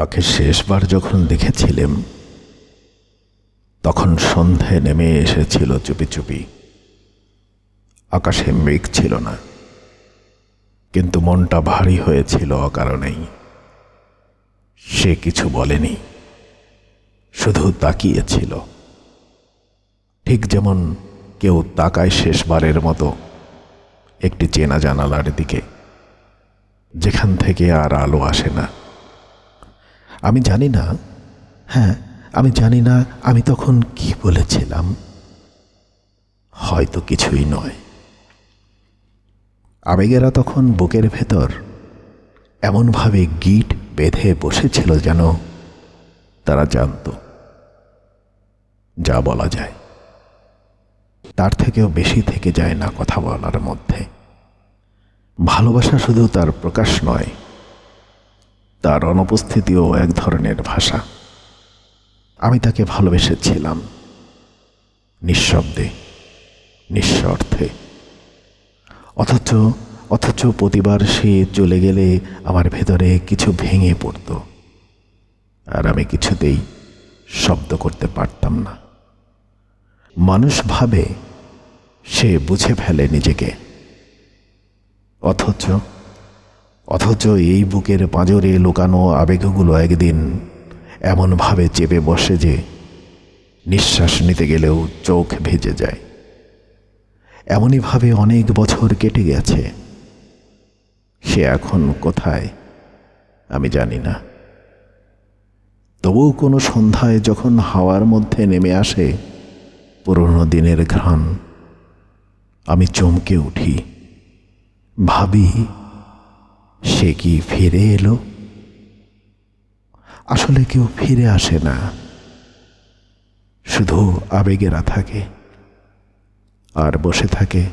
তাকে শেষবার যখন দেখেছিলেন তখন সন্ধে নেমে এসেছিল চুপি চুপি। আকাশে মেঘ ছিল না, কিন্তু মনটা ভারী হয়েছিল অকারণেই। সে কিছু বলেনি, শুধু তাকিয়েছিল। ঠিক যেমন কেউ তাকায় শেষবারের মতো একটি চেনা জানালার দিকে, যেখান থেকে আর আলো আসে না। আমি জানি না। হ্যাঁ আমি জানি না আমি তখন কি বলেছিলাম। হয়তো কিছুই নয়। আবেগেরা তখন বুকের ভেতর এমনভাবে গিট বেঁধে বসেছিল যেন তারা জানত যা বলা যায়। তার থেকেও বেশি থেকে যায় না কথা বলার মধ্যে। ভালোবাসা শুধু তার প্রকাশ নয় তার অনুপস্থিতিও এক ধরনের ভাষা। আমি তাকে ভালোবেসেছিলাম। নিঃশব্দে, নিঃস্বার্থে। অথচ অথচ প্রতিবার সে চলে গেলে আমার ভেতরে কিছু ভেঙে পড়ত। আর আমি কিছুতেই শব্দ করতে পারতাম না। মানুষ ভাবে, সে বুঝে ফেলে নিজেকে। অথচ অথচ এই বুকের পাঁজরে লুকানো আবেগগুলো একদিন এমনভাবে চেপে বসে যে নিঃশ্বাস নিতে গেলেও চোখ ভেজে যায়। এমনইভাবে অনেক বছর কেটে গেছে। সে এখন কোথায় আমি জানি না। তবুও কোনো সন্ধ্যায় যখন হাওয়ার মধ্যে নেমে আসে, পুরনো দিনের ঘ্রাণ, আমি চমকে উঠি। ভাবি সে কি ফিরে এলো? আসলে কেউ ফিরে আসে না। শুধু আবেগেরা থাকে, আর বসে থাকে।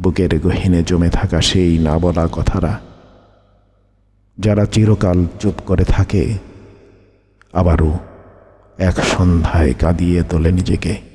বুকের গহীনে জমে থাকা সেই না বলা কথারা, যারা চিরকাল চুপ করে থাকে, আবারও এক সন্ধ্যায় কাঁদিয়ে তোলে নিজেকে।